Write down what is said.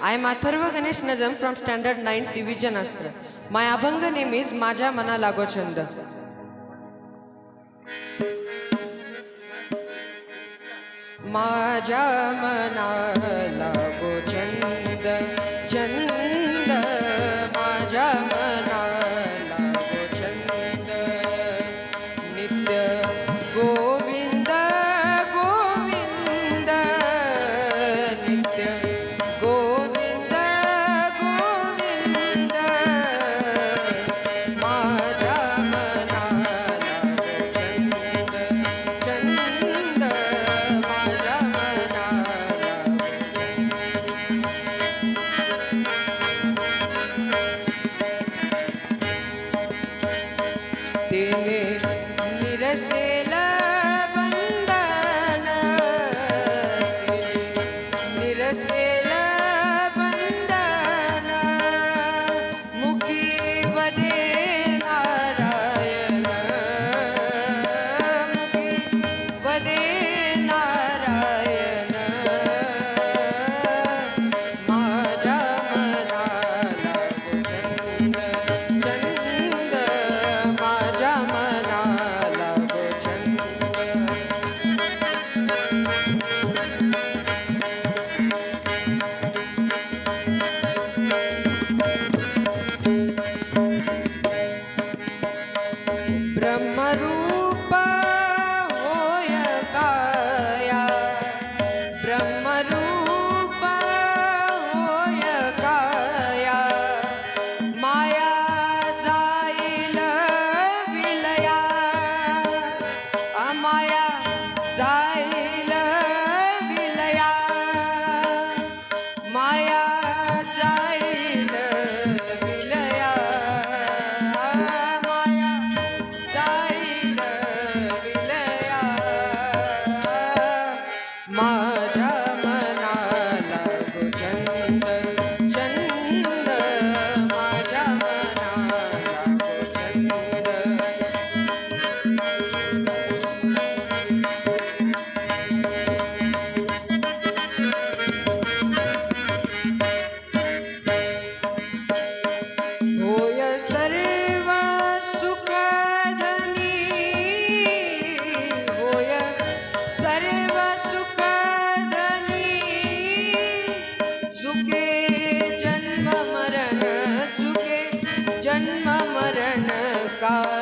I am Atharva Ganesh Najam from standard nine division अस्त्र my अभंग name is माझ्या मना लागो छंद माझ्या मना ब्रह्मरूप होय काया। ब्रह्मरूप होय काया। माया जाईल विलया। अमाया जाईल God.